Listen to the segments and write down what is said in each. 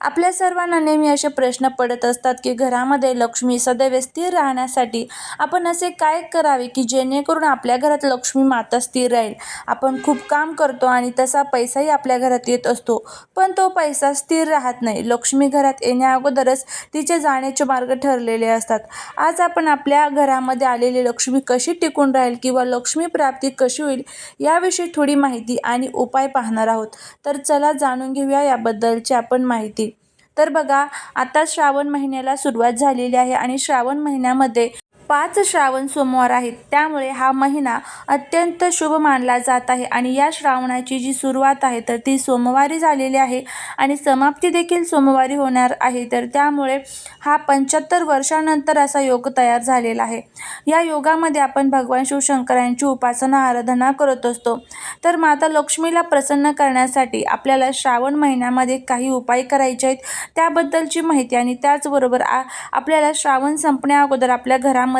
आपल्या सर्वांना नेहमी असे प्रश्न पडत असतात की घरामध्ये लक्ष्मी सदैव स्थिर राहण्यासाठी आपण असे काय करावे की जेणेकरून आपल्या घरात लक्ष्मी माता स्थिर राहील? आपण खूप काम करतो आणि तसा पैसाही आपल्या घरात येत असतो पण तो पैसा स्थिर राहत नाही. लक्ष्मी घरात येण्याअगोदरच तिचे जाण्याचे मार्ग ठरलेले असतात. आज आपण आपल्या घरामध्ये आलेली लक्ष्मी कशी टिकून राहील किंवा लक्ष्मी प्राप्ती कशी होईल याविषयी थोडी माहिती आणि उपाय पाहणार आहोत. तर चला जाणून घेऊया याबद्दलची आपण माहिती. तर बघा आता श्रावण महिन्याला सुरुवात झालेली आहे आणि श्रावण महिन्यामध्ये पाच श्रावण सोमवार आहेत. त्यामुळे हा महिना अत्यंत शुभ मानला जात आहे आणि या श्रावणाची जी सुरुवात आहे तर ती सोमवारी झालेली आहे आणि समाप्ती देखील सोमवारी होणार आहे. तर त्यामुळे हा पंच्याहत्तर वर्षानंतर असा योग तयार झालेला आहे. या योगामध्ये आपण भगवान शिवशंकरांची उपासना आराधना करत असतो. तर माता लक्ष्मीला प्रसन्न करण्यासाठी आपल्याला श्रावण महिन्यामध्ये काही उपाय करायचे आहेत. त्याबद्दलची माहिती आणि त्याचबरोबर आ आपल्याला श्रावण संपण्या अगोदर आपल्या घरामध्ये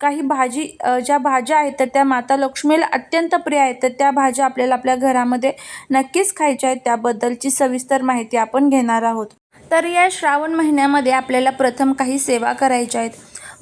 काही भाजी ज्या भाज्या आहेत तर त्या माता लक्ष्मीला अत्यंत प्रिय आहेत. तर त्या भाज्या आपल्याला आपल्या घरामध्ये नक्कीच खायच्या आहेत. त्याबद्दलची सविस्तर माहिती आपण घेणार आहोत. तर या श्रावण महिन्यामध्ये आपल्याला प्रथम काही सेवा करायच्या आहेत.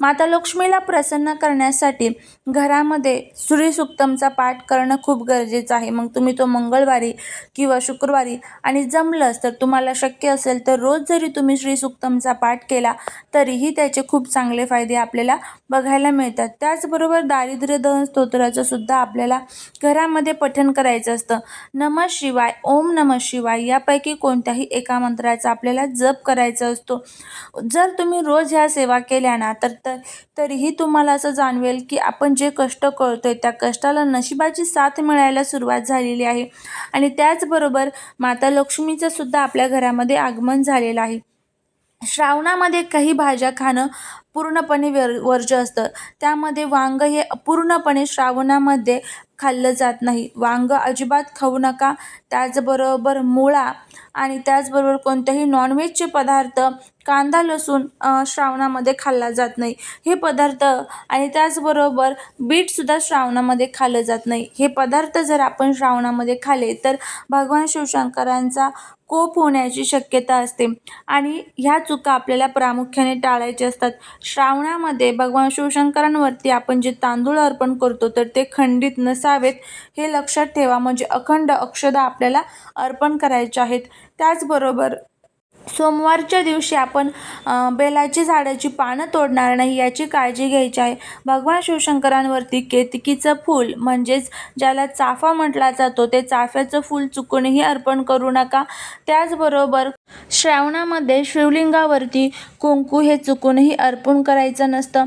माता लक्ष्मीला प्रसन्न करण्यासाठी घरामध्ये सूर्यसुक्तमचा पाठ करणं खूप गरजेचं आहे. मग तुम्ही तो मंगळवारी किंवा शुक्रवारी आणि जमलंच तर तुम्हाला शक्य असेल तर रोज जरी तुम्ही श्रीसुक्तमचा पाठ केला तरीही त्याचे खूप चांगले फायदे आपल्याला बघायला मिळतात. त्याचबरोबर दारिद्र्य दहन स्तोत्राचं सुद्धा आपल्याला घरामध्ये पठण करायचं असतं. नम शिवाय ओम नम शिवाय यापैकी कोणत्याही एका मंत्राचा आपल्याला जप करायचा असतो. जर तुम्ही रोज ह्या सेवा केल्या ना तर तर तरीही तुम्हाला असं जाणवेल की आपण जे कष्ट करतोय त्या कष्टाला नशिबाची साथ मिळायला सुरुवात झालेली आहे. आणि त्याचबरोबर माता लक्ष्मीचं सुद्धा आपल्या घरामध्ये आगमन झालेलं आहे. श्रावणामध्ये काही भाज्या खाणं पूर्णपणे वर वर्ज्य असतं. त्यामध्ये वांग हे पूर्णपणे श्रावणामध्ये खाल्लं जात नाही. वांग अजिबात खाऊ नका. त्याचबरोबर मुळा आणि त्याचबरोबर कोणत्याही नॉनव्हेजचे पदार्थ कांदा लसूण श्रावणामध्ये खाल्ला जात नाही. हे पदार्थ आणि त्याचबरोबर बीटसुद्धा श्रावणामध्ये खाल्लं जात नाही. हे पदार्थ जर आपण श्रावणामध्ये खाल्ले तर भगवान शिवशंकरांचा कोप होण्याची शक्यता असते आणि ह्या चुका आपल्याला प्रामुख्याने टाळायच्या असतात. श्रावणामध्ये भगवान शिवशंकरांवरती आपण जे तांदूळ अर्पण करतो तर ते खंडित नसावेत हे लक्षात ठेवा. म्हणजे अखंड अक्षदा आपल्याला अर्पण करायचे आहेत. त्याचबरोबर सोमवारच्या दिवशी आपण बेलाची झाडाची पानं तोडणार नाही याची काळजी घ्यायची आहे. भगवान शिवशंकरांवरती केतकीचं फूल म्हणजेच ज्याला चाफा म्हटला जातो ते चाफ्याचं फूल चुकूनही अर्पण करू नका. त्याचबरोबर श्रावणामध्ये शिवलिंगावरती कुंकू हे चुकूनही अर्पण करायचं नसतं.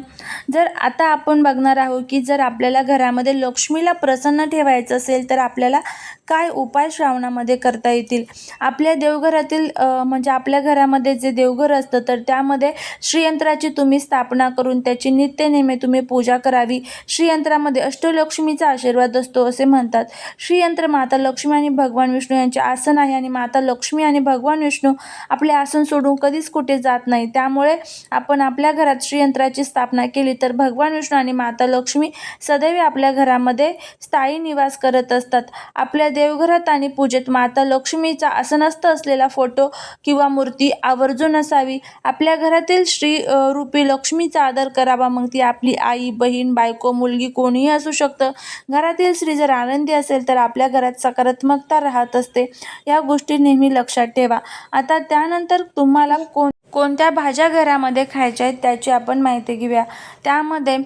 जर आता आपण बघणार आहोत की जर आपल्याला घरामध्ये लक्ष्मीला प्रसन्न ठेवायचं असेल तर आपल्याला काय उपाय श्रावणामध्ये करता येतील? आपल्या देवघरातील म्हणजे म्हणजे आपल्या घरामध्ये जे देवघर असतं तर त्यामध्ये श्रीयंत्राची तुम्ही स्थापना करून त्याची नित्यनेमे तुम्ही पूजा करावी. श्रीयंत्रामध्ये अष्टलक्ष्मीचा आशीर्वाद असतो असे म्हणतात. श्रीयंत्र माता लक्ष्मी आणि भगवान विष्णू यांचे आसन आहे आणि माता लक्ष्मी आणि भगवान विष्णू आपले आसन सोडून कधीच कुठे जात नाही. त्यामुळे आपण आपल्या घरात श्रीयंत्राची स्थापना केली तर भगवान विष्णू आणि माता लक्ष्मी सदैव आपल्या घरामध्ये स्थायी निवास करत असतात. आपल्या देवघरात आणि पूजेत माता लक्ष्मीचा आसनस्थ असलेला फोटो किंवा मूर्ती आवर्जून असावी. आपल्या घरातील श्री रूपी लक्ष्मीचा आदर करावा. मग ती आपली आई बहीण बायको मुलगी कोणीही असू शकतं. घरातील स्त्री जर आनंदी असेल तर आपल्या घरात सकारात्मकता राहत असते. या गोष्टी नेहमी लक्षात ठेवा. आता त्यानंतर तुम्हाला कोण कोणत्या भाज्या घरामध्ये खायच्या आहेत त्याची आपण माहिती घेऊया. त्यामध्ये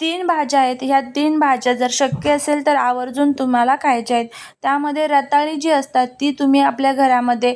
तीन भाज्या आहेत. ह्या तीन भाज्या जर शक्य असेल तर आवर्जून तुम्हाला खायच्या आहेत. त्यामध्ये रताळी जी असतात ती तुम्ही आपल्या घरामध्ये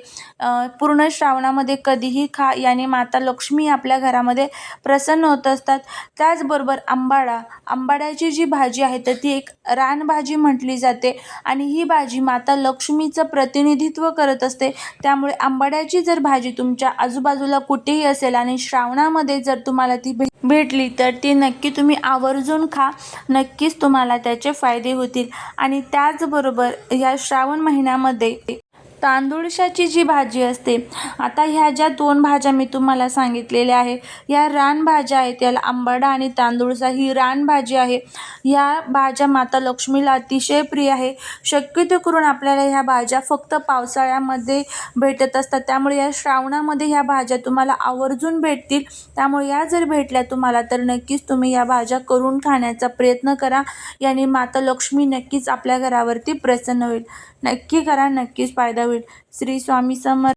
पूर्ण श्रावणामध्ये कधीही खा. याने माता लक्ष्मी आपल्या घरामध्ये प्रसन्न होत असतात. त्याचबरोबर आंबाडा. आंबाड्याची जी भाजी आहे तर ती एक रानभाजी म्हटली जाते आणि ही भाजी माता लक्ष्मीचं प्रतिनिधित्व करत असते. त्यामुळे आंबाड्याची जर भाजी तुमच्या आजूबाजूला कुठेही असेल आणि श्रावणामध्ये जर तुम्हाला ती भे भेटली तर ती नक्की तुम्ही आवर्जून खा. नक्कीच तुम्हाला त्याचे फायदे होतील. आणि त्याचबरोबर या श्रावण महिन्यामध्ये तांदुळशाची जी भाजी असते आता ह्या ज्या दोन भाज्या मी तुम्हाला सांगितलेल्या आहे या रानभाज्या आहेत याला आंबाडा आणि तांदूळसा ही रानभाजी आहे. या भाज्या माता लक्ष्मीला अतिशय प्रिय आहे. शक्यतो करून आपल्याला ह्या भाज्या फक्त पावसाळ्यामध्ये भेटत असतात. त्यामुळे या श्रावणामध्ये ह्या भाज्या तुम्हाला आवर्जून भेटतील. त्यामुळे या जर भेटल्या तुम्हाला तर नक्कीच तुम्ही या भाज्या करून खाण्याचा प्रयत्न करा. याने माता लक्ष्मी नक्कीच आपल्या घरावरती प्रसन्न होईल. नक्की करा नक्कीच फायदा होईल. होईल. श्री स्वामी समर्थ